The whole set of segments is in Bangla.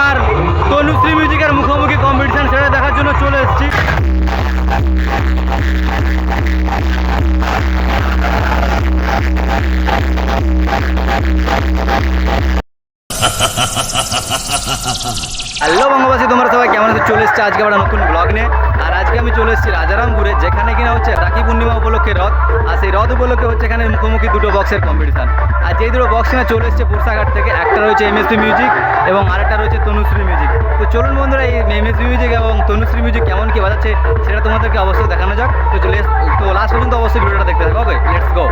আর তনুশ্রী মিউজিকের মুখোমুখি কম্পিটিশন সেটা দেখার জন্য চলে এসেছি হ্যালো বঙ্গবাসী তোমরা সবাই কেমন আছো চলে এসছে আজকে আমরা নতুন ব্লগ নিয়ে আজকে আমি চলে এসেছি রাজারামপুরে, যেখানে কিনা হচ্ছে রাখি পূর্ণিমা উপলক্ষে রথ। আর সেই রথ উপলক্ষে হচ্ছে এখানে মুখোমুখি দুটো বক্সের কম্পিটিশন আর যেই দুটো বক্স কিনা চলে এসছে পুরসাঘাট থেকে, একটা রয়েছে এমএসপি মিউজিক এবং আরেকটা রয়েছে তনুশ্রী মিউজিক তো চলুন বন্ধুরা, এই এমএসপি মিউজিক এবং তনুশ্রী মিউজিক কেমন কি বাজাচ্ছে সেটা তোমাদেরকে অবশ্যই দেখানো যাক। তো চলে তো লাস্ট পর্যন্ত অবশ্যই ভিডিওটা দেখতে থাকো ওকে লেটস গো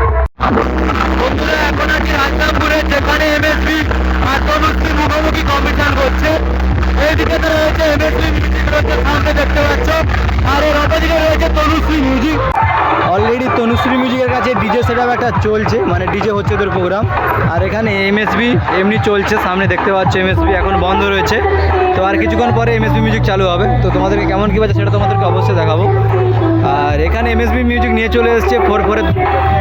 বন্ধুরা, এখন আছি রাজরামপুরে, যেখানে এমএসপি আর তনুশ্রী মুখোমুখি কম্পিটিশন করছে এইদিকে তো রয়েছে মিউজিক রয়েছে সামনে দেখতে পাচ্ছ। আর মিউজিক অলরেডি তনুশ্রী মিউজিকের কাছে ডিজে সেটআপ একটা চলছে মানে ডিজে হচ্ছে ওদের প্রোগ্রাম আর এখানে এমএসবি এমনি চলছে, সামনে দেখতে পাচ্ছ এমএসবি এখন বন্ধ রয়েছে। তো আর কিছুক্ষণ পরে এমএসবি মিউজিক চালু হবে। তো তোমাদেরকে কেমন কী বাজে সেটা তোমাদেরকে অবশ্যই দেখাবো। আর এখানে এমএসবি মিউজিক নিয়ে চলে এসেছে ফোর ফোরে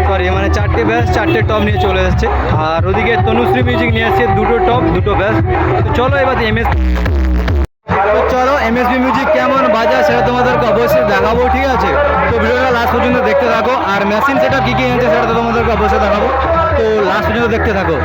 সরি মানে চারটে ব্যাস চারটে টপ নিয়ে চলে এসেছে। আর ওদিকে তনুশ্রী মিউজিক নিয়ে এসেছে দুটো টপ দুটো ব্যাস তো চলো এবার এমএস তো চলো এমএসবি মিউজিক কেমন বাজায় সেটা তোমাদেরকে অবশ্যই দেখাবো, ঠিক আছে? তো ভিডিওটা লাস্ট পর্যন্ত দেখতে থাকো, আর মেশিন সেটা কী কী এনেছে সেটা তোমাদেরকে অবশ্যই দেখাবো। তো লাস্ট পর্যন্ত দেখতে থাকো।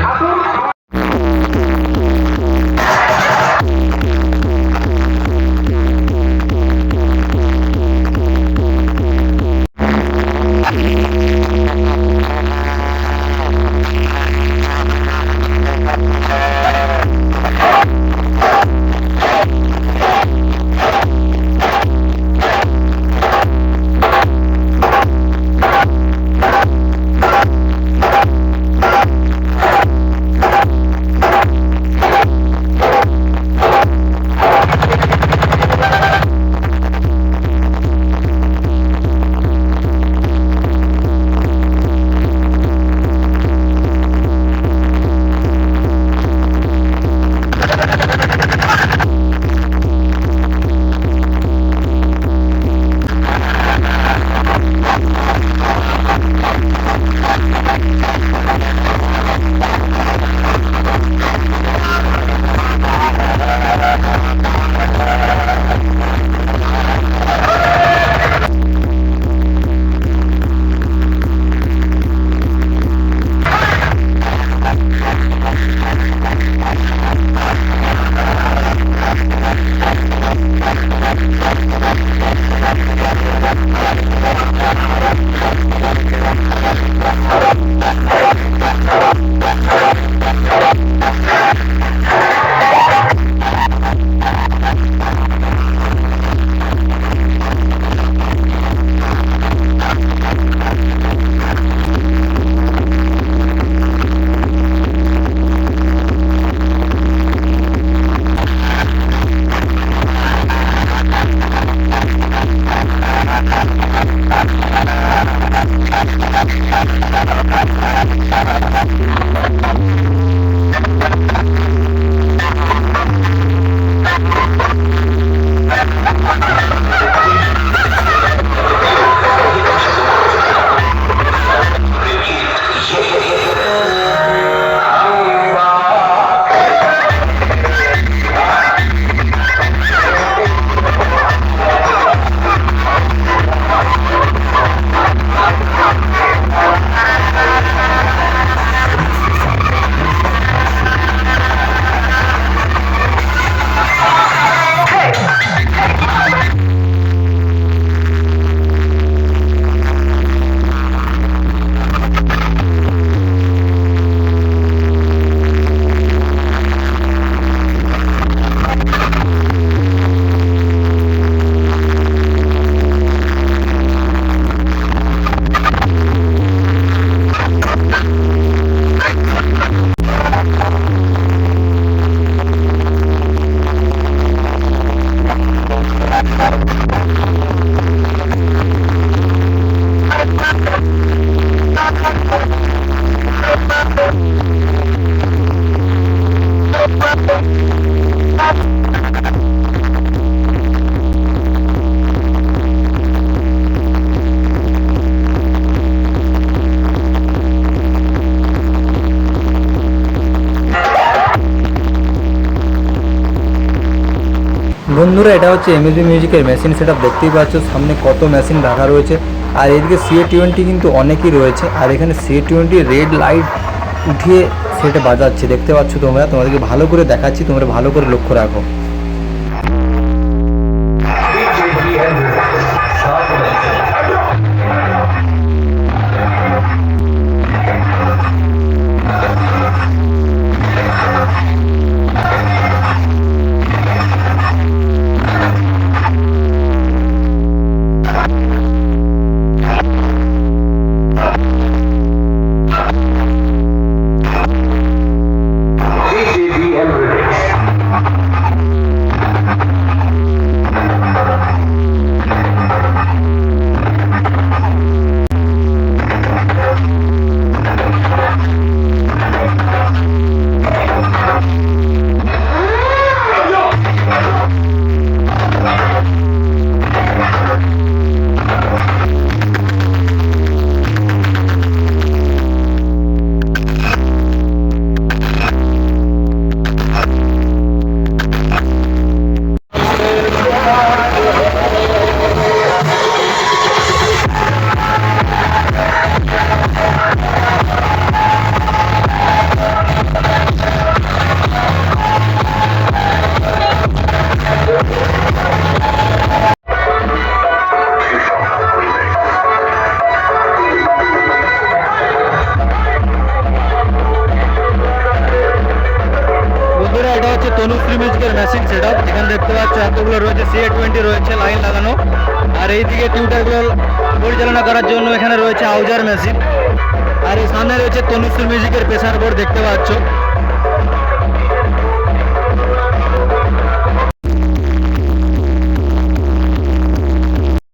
Thank you. বন্ধুরা, এটা হচ্ছে এমএলবি মিউজিকের মেশিন সেটা দেখতেই পাচ্ছ, সামনে কত মেশিন রাখা রয়েছে। আর এদিকে সিএ টোয়েন্টি কিন্তু অনেকই রয়েছে। আর এখানে সিএ টোয়েন্টি রেড লাইট উঠিয়ে সেটা বাজাচ্ছি। দেখতে পাচ্ছ তোমরা তোমাদেরকে ভালো করে দেখাচ্ছি তোমরা ভালো করে লক্ষ্য রাখো। হচ্ছে তনুশ্রী মিউজিকের মেশিন সেটা এখানে দেখতে পাচ্ছ এতগুলো রয়েছে সিএ টোয়েন্টি রয়েছে লাইন লাগানো। আর এইদিকে টিউটারগুলো পরিচালনা করার জন্য এখানে রয়েছে আউজার মেশিন আর এই সামনে রয়েছে তনুশ্রী মিউজিকের প্রেসার বোর্ড দেখতে পাচ্ছ।